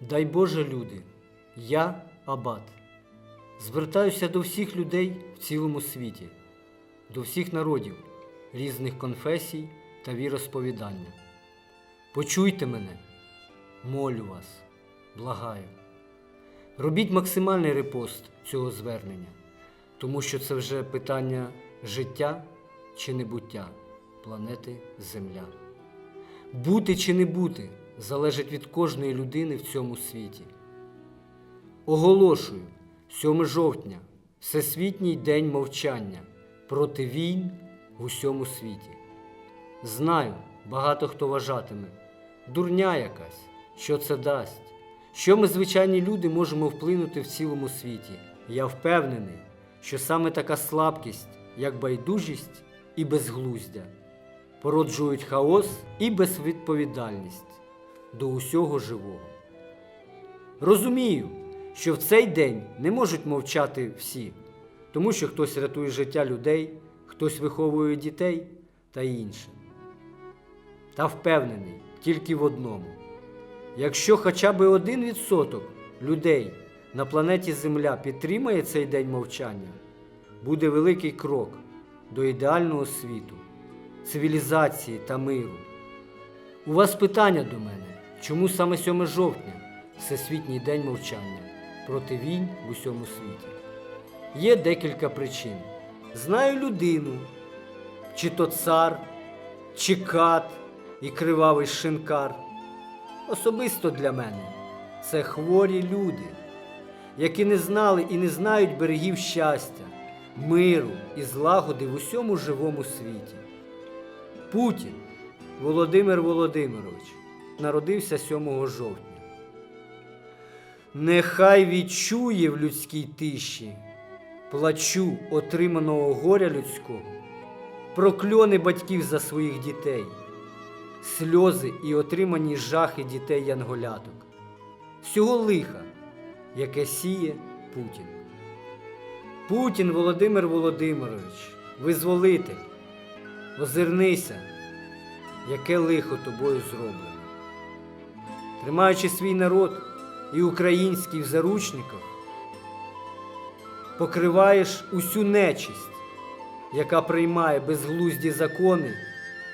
Дай Боже, люди, я Абат. Звертаюся до всіх людей в цілому світі, до всіх народів, різних конфесій та віросповідання. Почуйте мене, молю вас, благаю. Робіть максимальний репост цього звернення, тому що це вже питання життя чи небуття планети Земля. Бути чи не бути залежить від кожної людини в цьому світі. Оголошую 7 жовтня Всесвітній день мовчання проти війн в усьому світі. Знаю, багато хто вважатиме, дурня якась, що це дасть, що ми, звичайні люди, можемо вплинути в цілому світі. Я впевнений, що саме така слабкість, як байдужість і безглуздя, породжують хаос і безвідповідальність до усього живого. Розумію, що в цей день не можуть мовчати всі, тому що хтось рятує життя людей, хтось виховує дітей та інше. Та впевнений тільки в одному: якщо хоча б один відсоток людей на планеті Земля підтримає цей день мовчання, буде великий крок до ідеального світу, цивілізації та миру. У вас питання до мене, чому саме 7 жовтня Всесвітній день мовчання проти війн в усьому світі? Є декілька причин. Знаю людину, чи то цар, чи кат і кривавий шинкар. Особисто для мене це хворі люди, які не знали і не знають берегів щастя, миру і злагоди в усьому живому світі. Путін Володимир Володимирович народився 7 жовтня. Нехай відчує в людській тиші плачу отриманого горя людського, прокльони батьків за своїх дітей, сльози і отримані жахи дітей янголяток, всього лиха, яке сіє Путін. Путін Володимир Володимирович, визволитель, озирнися, яке лихо тобою зроблено. Тримаючи свій народ і український в заручниках, покриваєш усю нечисть, яка приймає безглузді закони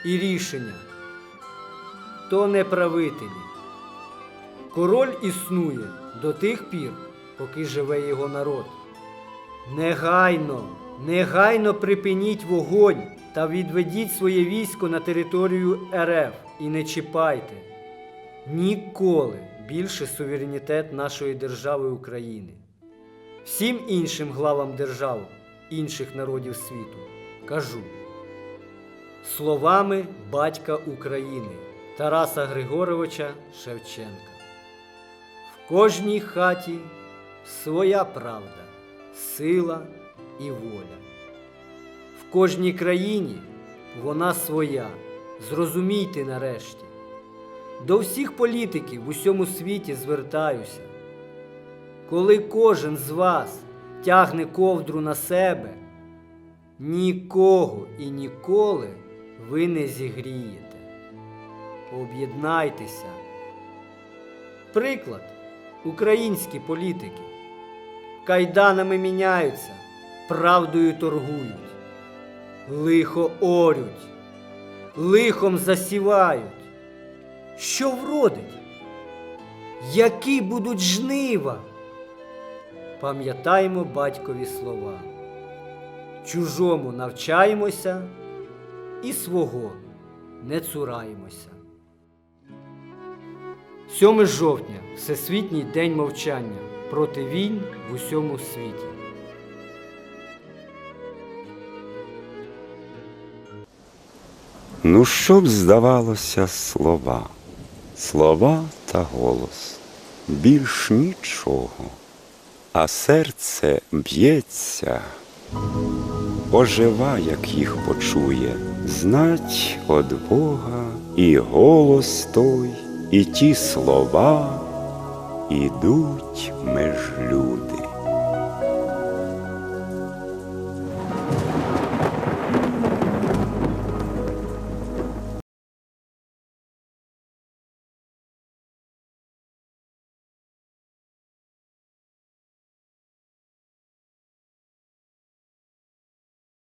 і рішення, то не правителі. Король існує до тих пір, поки живе його народ. Негайно, негайно припиніть вогонь та відведіть своє військо на територію РФ і не чіпайте. Ніколи більше суверенітет нашої держави України. Всім іншим главам держав інших народів світу кажу словами батька України Тараса Григоровича Шевченка. В кожній хаті своя правда, сила і воля. В кожній країні вона своя. Зрозумійте нарешті. До всіх політиків в усьому світі звертаюся. Коли кожен з вас тягне ковдру на себе, нікого і ніколи ви не зігрієте. Об'єднайтеся. Приклад українські політики кайданами міняються, правдою торгують, лихо орють, лихом засівають. Що вродить? Які будуть жнива? Пам'ятаймо батькові слова. Чужому навчаємося і свого не цураємося. 7 жовтня Всесвітній день мовчання проти війн в усьому світі. Ну, що б здавалося слова, слова та голос, більш нічого, а серце б'ється, ожива, як їх почує, знать од Бога і голос той, і ті слова ідуть меж люди.